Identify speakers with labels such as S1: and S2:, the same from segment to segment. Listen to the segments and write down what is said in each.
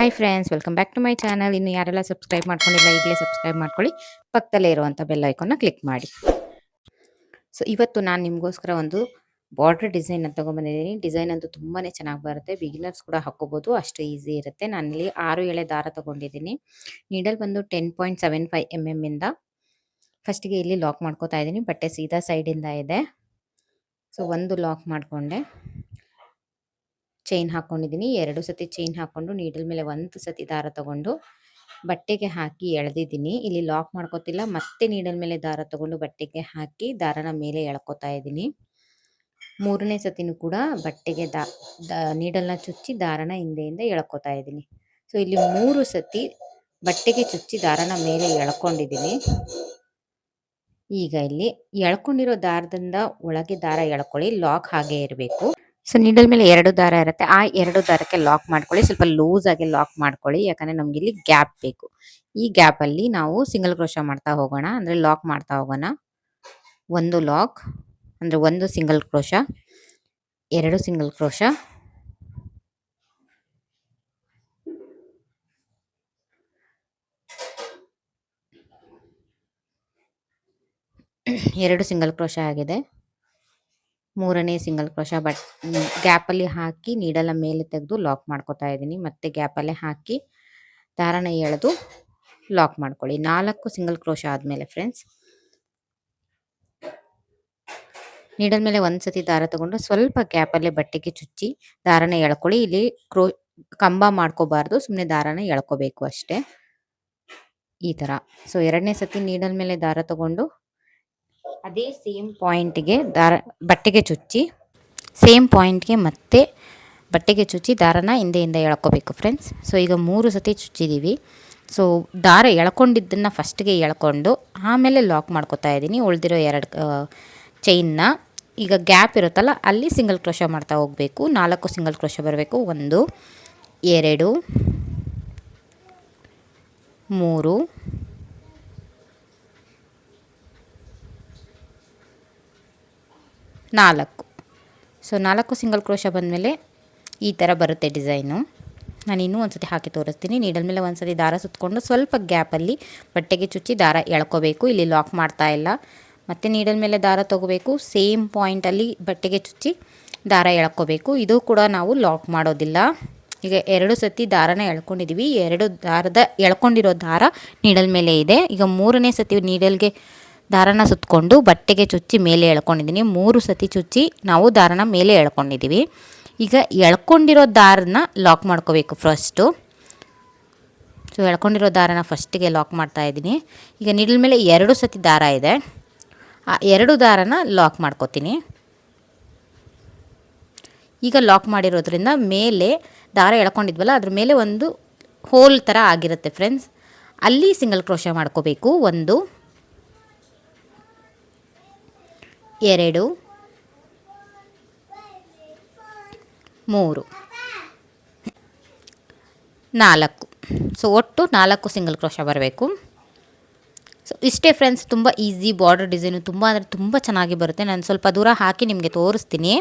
S1: Hi friends welcome back to my channel ಇನ್ನು ಯಾರೆಲ್ಲ subscribe ಮಾಡ್ಕೊಂಡಿಲ್ಲ, ಈಗಲೇ ಸಬ್ಸ್ಕ್ರೈಬ್ ಮಾಡ್ಕೊಳ್ಳಿ. ಪಕ್ಕದಲ್ಲೇ ಇರುವಂಥ ಬೆಲ್ ಕ್ಲಿಕ್ ಮಾಡಿ. ಸೊ ಇವತ್ತು ನಾನು ನಿಮಗೋಸ್ಕರ ಒಂದು ಬಾರ್ಡ್ರ್ ಡಿಸೈನ್ ಅಂತ ತಗೊಂಡ್ಬಂದಿದ್ದೀನಿ. ಡಿಸೈನ್ ಅಂತೂ ತುಂಬಾ ಚೆನ್ನಾಗಿ ಬರುತ್ತೆ. ಬಿಗಿನರ್ಸ್ ಕೂಡ ಹಾಕ್ಕೋಬೋದು. ಅಷ್ಟು ಈಸಿ ಇರುತ್ತೆ. ನಾನಿಲ್ಲಿ ಆರು ಎಳೆ ದಾರ ತಗೊಂಡಿದ್ದೀನಿ. ನೀಡಲ್ ಬಂದು ten point seven five M M ಇಂದ. ಫಸ್ಟಿಗೆ ಇಲ್ಲಿ ಲಾಕ್ ಮಾಡ್ಕೋತಾ ಇದ್ದೀನಿ. ಬಟ್ಟೆ ಸೀದಾ ಸೈಡಿಂದ ಇದೆ ಸೊ ಒಂದು ಲಾಕ್ ಮಾಡಿಕೊಂಡೆ. ಚೈನ್ ಹಾಕೊಂಡಿದ್ದೀನಿ ಎರಡು ಸತಿ ಚೈನ್ ಹಾಕೊಂಡು ನೀಡಲ್ ಮೇಲೆ ಒಂದು ಸತಿ ದಾರ ತಗೊಂಡು ಬಟ್ಟೆಗೆ ಹಾಕಿ ಎಳೆದಿದ್ದೀನಿ ಇಲ್ಲಿ ಲಾಕ್ ಮಾಡ್ಕೋತಿಲ್ಲ. ಮತ್ತೆ ನೀಡಲ್ ಮೇಲೆ ದಾರ ತಗೊಂಡು ಬಟ್ಟೆಗೆ ಹಾಕಿ ದಾರನ ಮೇಲೆ ಎಳ್ಕೊತಾ ಇದ್ದೀನಿ ಮೂರನೇ ಸತಿನೂ ಕೂಡ ಬಟ್ಟೆಗೆ ದಾ ನೀಡಲ್ನ ಚುಚ್ಚಿ ದಾರನ ಹಿಂದೆಯಿಂದ ಎಳ್ಕೊತಾ ಇದ್ದೀನಿ ಸೊ ಇಲ್ಲಿ ಮೂರು ಸತಿ ಬಟ್ಟೆಗೆ ಚುಚ್ಚಿ ದಾರನ ಮೇಲೆ ಎಳ್ಕೊಂಡಿದ್ದೀನಿ ಈಗ ಇಲ್ಲಿ ಎಳ್ಕೊಂಡಿರೋ ದಾರದಿಂದ ಒಳಗೆ ದಾರ ಎಳ್ಕೊಳ್ಳಿ. ಲಾಕ್ ಹಾಗೆ ಇರಬೇಕು. ಸೊ ನೀಡಲ್ ಮೇಲೆ ಎರಡು ದಾರ ಇರುತ್ತೆ. ಆ ಎರಡು ದಾರಕ್ಕೆ ಲಾಕ್ ಮಾಡ್ಕೊಳ್ಳಿ. ಸ್ವಲ್ಪ ಲೂಸ್ ಆಗಿ ಲಾಕ್ ಮಾಡ್ಕೊಳ್ಳಿ. ಯಾಕಂದ್ರೆ ನಮ್ಗೆ ಇಲ್ಲಿ ಗ್ಯಾಪ್ ಬೇಕು. ಈ ಗ್ಯಾಪ್ ಅಲ್ಲಿ ನಾವು ಸಿಂಗಲ್ ಕ್ರೋಶ ಮಾಡ್ತಾ ಹೋಗೋಣ. ಅಂದ್ರೆ ಲಾಕ್ ಮಾಡ್ತಾ ಹೋಗೋಣ. ಒಂದು ಲಾಕ್ ಅಂದ್ರೆ ಒಂದು ಸಿಂಗಲ್ ಕ್ರೋಶ ಎರಡು ಸಿಂಗಲ್ ಕ್ರೋಶ ಎರಡು ಸಿಂಗಲ್ ಕ್ರೋಶ ಆಗಿದೆ. ಮೂರನೇ ಸಿಂಗಲ್ ಕ್ರೋಶ ಬಟ್ ಗ್ಯಾಪಲ್ಲಿ ಹಾಕಿ ನೀಡಲ ಮೇಲೆ ತೆಗೆದು ಲಾಕ್ ಮಾಡ್ಕೋತಾ ಇದ್ದೀನಿ. ಮತ್ತೆ ಗ್ಯಾಪಲ್ಲೇ ಹಾಕಿ ದಾರನ ಎಳೆದು ಲಾಕ್ ಮಾಡ್ಕೊಳ್ಳಿ. ನಾಲ್ಕು ಸಿಂಗಲ್ ಕ್ರೋಶ ಆದಮೇಲೆ ಫ್ರೆಂಡ್ಸ್ ನೀಡಲ್ ಮೇಲೆ ಒಂದ್ಸತಿ ದಾರ ತಗೊಂಡು ಸ್ವಲ್ಪ ಗ್ಯಾಪಲ್ಲೇ ಬಟ್ಟೆಗೆ ಚುಚ್ಚಿ ದಾರನ ಎಳ್ಕೊಳ್ಳಿ. ಇಲ್ಲಿ ಕ್ರೋ, ಕಂಬ ಮಾಡ್ಕೋಬಾರ್ದು ಸುಮ್ಮನೆ ದಾರನ ಎಳ್ಕೋಬೇಕು ಅಷ್ಟೇ. ಈ ಥರ ಸೊ ಎರಡನೇ ಸತಿ ನೀಡಲ್ ಮೇಲೆ ದಾರ ತಗೊಂಡು ಅದೇ ಸೇಮ್ ಪಾಯಿಂಟ್ಗೆ ದಾರ, ಬಟ್ಟೆಗೆ ಚುಚ್ಚಿ ಸೇಮ್ ಪಾಯಿಂಟ್ಗೆ ಮತ್ತೆ ಬಟ್ಟೆಗೆ ಚುಚ್ಚಿ ದಾರನ ಹಿಂದೆಯಿಂದ ಎಳ್ಕೋಬೇಕು ಫ್ರೆಂಡ್ಸ್ ಸೊ ಈಗ ಮೂರು ಸತಿ ಚುಚ್ಚಿದ್ದೀವಿ ಸೊ ದಾರ ಎಳ್ಕೊಂಡಿದ್ದನ್ನು ಫಸ್ಟ್ಗೆ ಎಳ್ಕೊಂಡು ಆಮೇಲೆ ಲಾಕ್ ಮಾಡ್ಕೋತಾ ಇದ್ದೀನಿ. ಉಳಿದಿರೋ ಎರಡು ಚೈನ್ನ ಈಗ ಗ್ಯಾಪ್ ಇರುತ್ತಲ್ಲ, ಅಲ್ಲಿ ಸಿಂಗಲ್ ಕ್ರೋಶ ಮಾಡ್ತಾ ಹೋಗಬೇಕು. ನಾಲ್ಕು ಸಿಂಗಲ್ ಕ್ರೋಶ ಬರಬೇಕು. ಒಂದು, ಎರಡು, ಮೂರು ನಾಲ್ಕು. ಸೊ ನಾಲ್ಕು ಸಿಂಗಲ್ ಕ್ರೋಶ ಬಂದಮೇಲೆ ಈ ಥರ ಬರುತ್ತೆ ಡಿಸೈನು. ನಾನು ಇನ್ನೂ ಒಂದು ಸತಿ ಹಾಕಿ ತೋರಿಸ್ತೀನಿ. ನೀಡಲ್ ಮೇಲೆ ಒಂದು ಸತಿ ದಾರ ಸುತ್ತಕೊಂಡು ಸ್ವಲ್ಪ ಗ್ಯಾಪಲ್ಲಿ ಬಟ್ಟೆಗೆ ಚುಚ್ಚಿ ದಾರ ಎಳ್ಕೋಬೇಕು. ಇಲ್ಲಿ ಲಾಕ್ ಮಾಡ್ತಾ ಇಲ್ಲ. ಮತ್ತು ನೀಡಲ್ ಮೇಲೆ ದಾರ ತೊಗೋಬೇಕು. ಸೇಮ್ ಪಾಯಿಂಟಲ್ಲಿ ಬಟ್ಟೆಗೆ ಚುಚ್ಚಿ ದಾರ ಎಳ್ಕೋಬೇಕು. ಇದು ಕೂಡ ನಾವು ಲಾಕ್ ಮಾಡೋದಿಲ್ಲ. ಈಗ ಎರಡು ಸತಿ ದಾರನ ಎಳ್ಕೊಂಡಿದ್ದೀವಿ ಎರಡು ದಾರದ ಎಳ್ಕೊಂಡಿರೋ ದಾರ ನೀಡಲ್ ಮೇಲೆ ಇದೆ. ಈಗ ಮೂರನೇ ಸತಿ ನೀಡಲ್ಗೆ ದಾರನ ಸುತ್ತಕೊಂಡು ಬಟ್ಟೆಗೆ ಚುಚ್ಚಿ ಮೇಲೆ ಎಳ್ಕೊಂಡಿದ್ದೀನಿ. ಮೂರು ಸತಿ ಚುಚ್ಚಿ ನಾವು ದಾರನ ಮೇಲೆ ಎಳ್ಕೊಂಡಿದ್ದೀವಿ. ಈಗ ಎಳ್ಕೊಂಡಿರೋ ದಾರನ ಲಾಕ್ ಮಾಡ್ಕೋಬೇಕು ಫಸ್ಟು ಸೊ ಎಳ್ಕೊಂಡಿರೋ ದಾರನ ಫಸ್ಟಿಗೆ ಲಾಕ್ ಮಾಡ್ತಾ ಇದ್ದೀನಿ. ಈಗ ನಿಡಲ್ ಮೇಲೆ ಎರಡು ಸತಿ ದಾರ ಇದೆ. ಆ ಎರಡು ದಾರನ ಲಾಕ್ ಮಾಡ್ಕೋತೀನಿ. ಈಗ ಲಾಕ್ ಮಾಡಿರೋದ್ರಿಂದ ಮೇಲೆ ದಾರ ಎಳ್ಕೊಂಡಿದ್ವಲ್ಲ, ಅದ್ರ ಮೇಲೆ ಒಂದು ಹೋಲ್ ಥರ ಆಗಿರುತ್ತೆ ಫ್ರೆಂಡ್ಸ್ ಅಲ್ಲಿ ಸಿಂಗಲ್ ಕ್ರೋಶ ಮಾಡ್ಕೋಬೇಕು. ಒಂದು ಎರಡು, ಮೂರು, ನಾಲ್ಕು. ಸೊ ಒಟ್ಟು ನಾಲ್ಕು ಸಿಂಗಲ್ ಕ್ರೋಶ ಬರಬೇಕು. ಸೊ ಇಷ್ಟೇ ಫ್ರೆಂಡ್ಸ್ ತುಂಬ ಈಸಿ ಬಾರ್ಡರ್ ಡಿಸೈನು ತುಂಬ ಅಂದರೆ ತುಂಬ ಚೆನ್ನಾಗಿ ಬರುತ್ತೆ. ನಾನು ಸ್ವಲ್ಪ ದೂರ ಹಾಕಿ ನಿಮಗೆ ತೋರಿಸ್ತೀನಿ.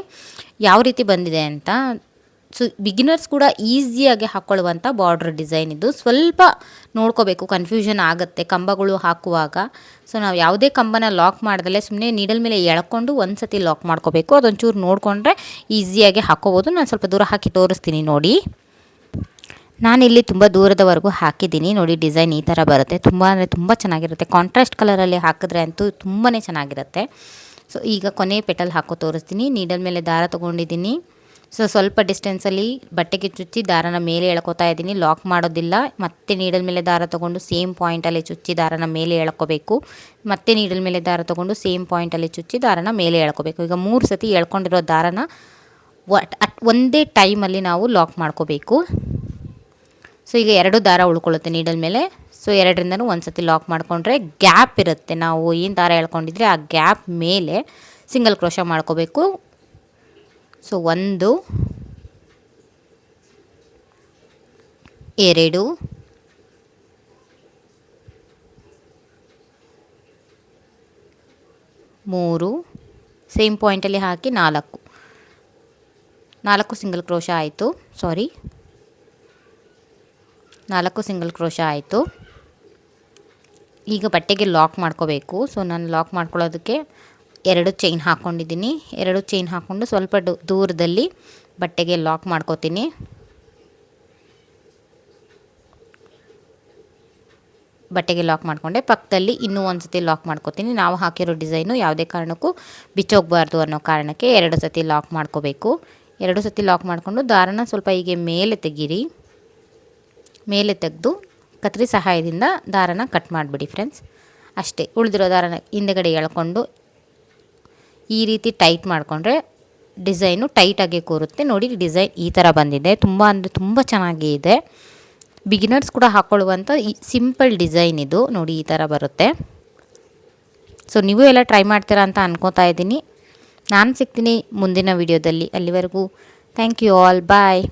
S1: ಯಾವ ರೀತಿ ಬಂದಿದೆ ಅಂತ ಸೊ ಬಿಗಿನರ್ಸ್ ಕೂಡ ಈಸಿಯಾಗಿ ಹಾಕ್ಕೊಳ್ಳುವಂಥ ಬಾರ್ಡ್ರ್ ಡಿಸೈನ್ ಇದು. ಸ್ವಲ್ಪ ನೋಡ್ಕೋಬೇಕು ಕನ್ಫ್ಯೂಷನ್ ಆಗುತ್ತೆ ಕಂಬಗಳು ಹಾಕುವಾಗ. ಸೊ ನಾವು ಯಾವುದೇ ಕಂಬನ ಲಾಕ್ ಮಾಡ್ದಲೇ ಸುಮ್ಮನೆ ನೀಡಲ್ ಮೇಲೆ ಎಳ್ಕೊಂಡು ಒಂದು ಸತಿ ಲಾಕ್ ಮಾಡ್ಕೋಬೇಕು. ಅದೊಂಚೂರು ನೋಡಿಕೊಂಡ್ರೆ ಈಸಿಯಾಗಿ ಹಾಕೋಬೋದು. ನಾನು ಸ್ವಲ್ಪ ದೂರ ಹಾಕಿ ತೋರಿಸ್ತೀನಿ ನೋಡಿ. ನಾನಿಲ್ಲಿ ತುಂಬ ದೂರದವರೆಗೂ ಹಾಕಿದ್ದೀನಿ. ನೋಡಿ ಡಿಸೈನ್ ಈ ಥರ ಬರುತ್ತೆ. ತುಂಬ ಅಂದರೆ ತುಂಬ ಚೆನ್ನಾಗಿರುತ್ತೆ. ಕಾಂಟ್ರಾಸ್ಟ್ ಕಲರಲ್ಲಿ ಹಾಕಿದ್ರೆ ಅಂತೂ ತುಂಬಾ ಚೆನ್ನಾಗಿರುತ್ತೆ. ಸೊ ಈಗ ಕೊನೆ ಪೆಟಲ್ ಹಾಕೋ ತೋರಿಸ್ತೀನಿ. ನೀಡಲ್ ಮೇಲೆ ದಾರ ತೊಗೊಂಡಿದ್ದೀನಿ. ಸೊ ಸ್ವಲ್ಪ ಡಿಸ್ಟೆನ್ಸಲ್ಲಿ ಬಟ್ಟೆಗೆ ಚುಚ್ಚಿ ದಾರನ ಮೇಲೆ ಎಳ್ಕೊತಾ ಇದ್ದೀನಿ. ಲಾಕ್ ಮಾಡೋದಿಲ್ಲ. ಮತ್ತೆ ನೀಡಲ್ ಮೇಲೆ ದಾರ ತೊಗೊಂಡು ಸೇಮ್ ಪಾಯಿಂಟಲ್ಲಿ ಚುಚ್ಚಿ ದಾರನ ಮೇಲೆ ಎಳ್ಕೋಬೇಕು. ಮತ್ತೆ ನೀಡಲ್ ಮೇಲೆ ದಾರ ತೊಗೊಂಡು ಸೇಮ್ ಪಾಯಿಂಟಲ್ಲಿ ಚುಚ್ಚಿ ದಾರನ ಮೇಲೆ ಎಳ್ಕೋಬೇಕು. ಈಗ ಮೂರು ಸತಿ ಎಳ್ಕೊಂಡಿರೋ ದಾರನ ಒಂದೇ ಟೈಮಲ್ಲಿ ನಾವು ಲಾಕ್ ಮಾಡ್ಕೋಬೇಕು. ಸೊ ಈಗ ಎರಡು ದಾರ ಉಳ್ಕೊಳ್ಳುತ್ತೆ ನೀಡಲ್ ಮೇಲೆ. ಸೊ ಎರಡರಿಂದನೂ ಒಂದು ಸತಿ ಲಾಕ್ ಮಾಡಿಕೊಂಡ್ರೆ ಗ್ಯಾಪ್ ಇರುತ್ತೆ. ನಾವು ಏನು ದಾರ ಎಳ್ಕೊಂಡಿದ್ರೆ ಆ ಗ್ಯಾಪ್ ಮೇಲೆ ಸಿಂಗಲ್ ಕ್ರೋಶ ಮಾಡ್ಕೋಬೇಕು. ಸೊ ಒಂದು, ಎರಡು, ಮೂರು, ಸೇಮ್ ಪಾಯಿಂಟಲ್ಲಿ ಹಾಕಿ ನಾಲ್ಕು. ನಾಲ್ಕು ಸಿಂಗಲ್ ಕ್ರೋಶ ಆಯಿತು. ಸಾರಿ ನಾಲ್ಕು ಸಿಂಗಲ್ ಕ್ರೋಶ ಆಯಿತು. ಈಗ ಬಟ್ಟೆಗೆ ಲಾಕ್ ಮಾಡ್ಕೋಬೇಕು. ಸೊ ನಾನು ಲಾಕ್ ಮಾಡ್ಕೊಳ್ಳೋದಕ್ಕೆ ಎರಡು ಚೈನ್ ಹಾಕ್ಕೊಂಡಿದ್ದೀನಿ ಎರಡು ಚೈನ್ ಹಾಕ್ಕೊಂಡು ಸ್ವಲ್ಪ ದೂರದಲ್ಲಿ ಬಟ್ಟೆಗೆ ಲಾಕ್ ಮಾಡ್ಕೋತೀನಿ. ಬಟ್ಟೆಗೆ ಲಾಕ್ ಮಾಡಿಕೊಂಡೆ. ಪಕ್ಕದಲ್ಲಿ ಇನ್ನೂ ಒಂದು ಸತಿ ಲಾಕ್ ಮಾಡ್ಕೋತೀನಿ. ನಾವು ಹಾಕಿರೋ ಡಿಸೈನು ಯಾವುದೇ ಕಾರಣಕ್ಕೂ ಬಿಚ್ಚೋಗಬಾರ್ದು ಅನ್ನೋ ಕಾರಣಕ್ಕೆ ಎರಡು ಸತಿ ಲಾಕ್ ಮಾಡ್ಕೋಬೇಕು. ಎರಡು ಸತಿ ಲಾಕ್ ಮಾಡಿಕೊಂಡು ದಾರನ ಸ್ವಲ್ಪ ಹೀಗೆ ಮೇಲೆ ತೆಗೀರಿ. ಮೇಲೆ ತೆಗೆದು ಕತ್ರಿ ಸಹಾಯದಿಂದ ದಾರನ ಕಟ್ ಮಾಡಿಬಿಡಿ ಫ್ರೆಂಡ್ಸ್ ಅಷ್ಟೇ. ಉಳಿದಿರೋ ದಾರನ ಹಿಂದೆಗಡೆ ಎಳ್ಕೊಂಡು ಈ ರೀತಿ ಟೈಟ್ ಮಾಡಿಕೊಂಡ್ರೆ ಡಿಸೈನು ಟೈಟಾಗಿ ಕೂರುತ್ತೆ. ನೋಡಿ, ಡಿಸೈನ್ ಈ ಥರ ಬಂದಿದೆ. ತುಂಬ ಅಂದರೆ ತುಂಬ ಚೆನ್ನಾಗಿ ಇದೆ. ಬಿಗಿನರ್ಸ್ ಕೂಡ ಹಾಕ್ಕೊಳ್ಳುವಂಥ ಈ ಸಿಂಪಲ್ ಡಿಸೈನ್ ಇದು. ನೋಡಿ, ಈ ಥರ ಬರುತ್ತೆ. ಸೊ, ನೀವು ಎಲ್ಲ ಟ್ರೈ ಮಾಡ್ತೀರಾ ಅಂತ ಅನ್ಕೋತಾ ಇದ್ದೀನಿ. ನಾನು ಸಿಗ್ತೀನಿ ಮುಂದಿನ ವಿಡಿಯೋದಲ್ಲಿ. ಅಲ್ಲಿವರೆಗೂ ಥ್ಯಾಂಕ್ ಯು ಆಲ್. ಬಾಯ್.